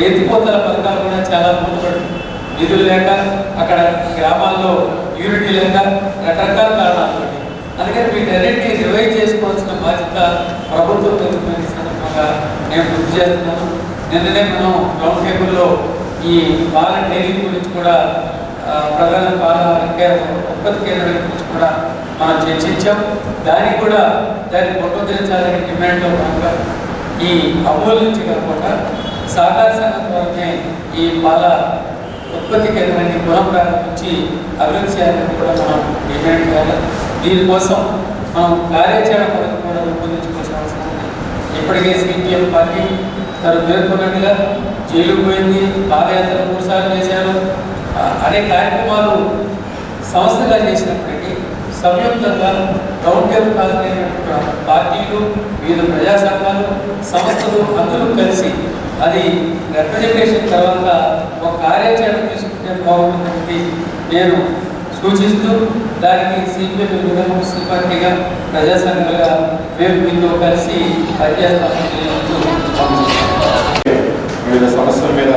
ఎత్తిపోతల పథకాలు కూడా చాలా మూతపడుతుంది నిధులు లేక అక్కడ గ్రామాల్లో యూనిటీ లేక రకరకాల కారణాలు అందుకని వీటన్నింటినీ రివైవ్ చేసుకోవాల్సిన బాధ్యత ప్రభుత్వం జరుగుతుంది సందర్భంగా నేను గుర్తు చేస్తున్నాను. నిన్ననే మనం రౌండ్ టేబుల్లో ఈ పాల డైరీ గురించి కూడా ప్రధాన పాల ఉత్పత్తి కేంద్రాల గురించి కూడా మనం చర్చించాం. దానికి కూడా దాన్ని పునరుద్ధరించాలనే డిమాండ్లో భాగంగా ఈ అమూల్ నుంచి కాకుండా సహకార సంఘం ద్వారానే ఈ పాల ఉత్పత్తి కేంద్రాన్ని పునః ప్రారంభించి అభివృద్ధి చేయాలని కూడా మనం డిమాండ్ చేయాలి. దీనికోసం మనం కార్యాచరణ పథకం కూడా రూపొందించుకోవాల్సిన అవసరం ఉంది. ఇప్పటికే సిపిఎం పార్టీ తను పేర్కొన్నట్టుగా జైలు పోయింది పాదయాత్ర మూడుసార్లు చేశారు అనేక కార్యక్రమాలు సంస్థగా చేసినప్పటికీ సంయుక్తంగా రౌండ్ టేబుల్ కాదు పార్టీలు వివిధ ప్రజా సంఘాలు సంస్థలు అందరూ కలిసి అది రిప్రజెంటేషన్ తర్వాత ఒక కార్యాచరణ తీసుకుంటే బాగుంటుందనేది నేను సూచిస్తూ దానికి సిపిఎం విధంగా ముస్లిం పార్టీగా మేము మీతో కలిసి పనిచేస్తామని వివిధ సమస్యల మీద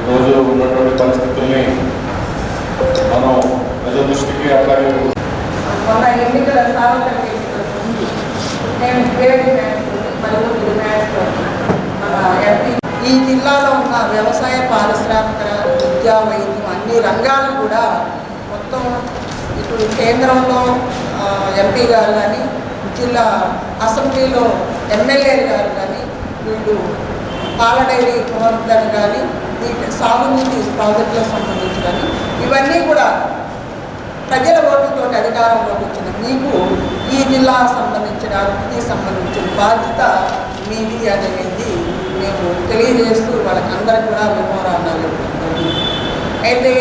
ఈరోజు ఉన్నటువంటి పరిస్థితుల్ని మనం ప్రజల దృష్టికి అట్లాగే మొన్న ఎన్నికల సార్వత్రిక ఎన్నికలకు ముందు నేను గ్రేడ్ మ్యాథ్స్ మరియు మ్యాథ్స్ మన ఎంపీ ఈ జిల్లాలో ఉన్న వ్యవసాయ పారిశ్రామిక విద్యా వైద్యం అన్ని రంగాలను కూడా మొత్తం ఇప్పుడు కేంద్రంలో ఎంపీ గారు కానీ జిల్లా అసెంబ్లీలో ఎమ్మెల్యే గారు కానీ వీళ్ళు పాల డైరీ పునరుద్ధరణ కానీ వీటి సాగునీటి ప్రాజెక్టులకు సంబంధించి కానీ ఇవన్నీ కూడా ప్రజల ఓటుతో అధికారంలోకి వచ్చిన మీకు ఈ జిల్లా సంబంధించిన అభివృద్ధికి సంబంధించిన బాధ్యత మీది అనేది మేము తెలియజేస్తూ వాళ్ళకి అందరికి కూడా మెమోరాండాలు అయితే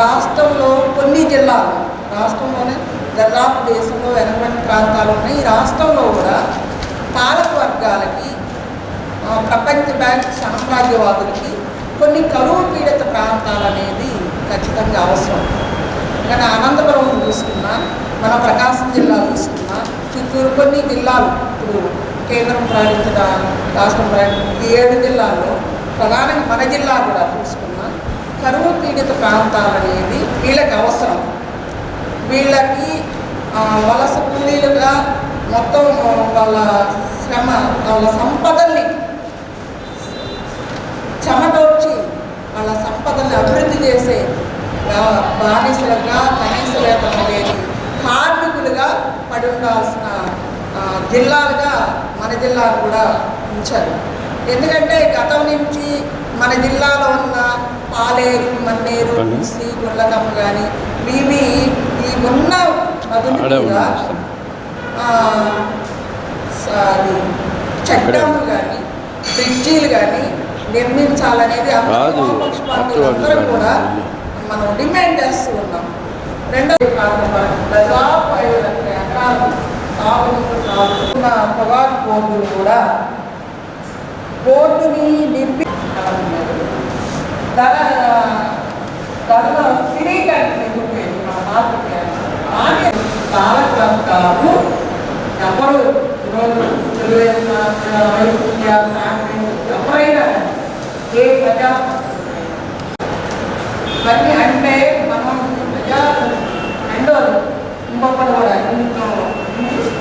రాష్ట్రంలో కొన్ని జిల్లాలు రాష్ట్రంలోనే దర్దాపు దేశంలో వెనకబడిన ప్రాంతాలు ఉన్నాయి. ఈ రాష్ట్రంలో కూడా పాలక వర్గాలకి ప్రపంచ బ్యాంక్ సామ్రాజ్యవాదులకి కొన్ని కరువు పీడిత ప్రాంతాలు అనేది ఖచ్చితంగా అవసరం. కానీ అనంతపురం చూసుకున్నా మన ప్రకాశం జిల్లా చూసుకున్నా చిత్తూరు కొన్ని జిల్లాలు ఇప్పుడు కేంద్రం ప్రయాణించిన రాష్ట్రం ప్రయాణించిన ఈ ఏడు జిల్లాల్లో ప్రధానంగా మన జిల్లా కూడా చూసుకున్నా కరువు పీడిత ప్రాంతాలు అనేది వీళ్ళకి అవసరం. వీళ్ళకి వలస కూలీలుగా మొత్తం వాళ్ళ శ్రమ వాళ్ళ సంపదల్ని చెమటోర్చి వాళ్ళ సంపదల్ని అభివృద్ధి చేసే బానిసలుగా కనీస వేతనం అనేది కార్మికులుగా పడి ఉండాల్సిన జిల్లాలుగా మన జిల్లాను కూడా ఉంచారు. ఎందుకంటే గతం నుంచి మన జిల్లాలో ఉన్న పాలేరు మన్నేరు శ్రీ గుళ్ళకమ్మ కానీ ఇవి ఈ ఉన్న అది డ్యాములు కానీ బ్రిడ్జీలు కానీ నిర్మించాలనేది అందరూ కూడా మనం డిమాండ్ చేస్తూ ఉన్నాం. లక్షల ఎకరాలు సాగునీరు సాగుతున్న పొగాకు బోర్డులు కూడా బోర్డుని నింపి ధర ధరల స్థిరీకరణ మన కాలక్రమకాలు ఎవరు ఈరోజు ఫ్యామిలీ ఎవరైనా ఏ ప్రజా అంటే మనం ప్రజా రెండోది ఇంకొకరు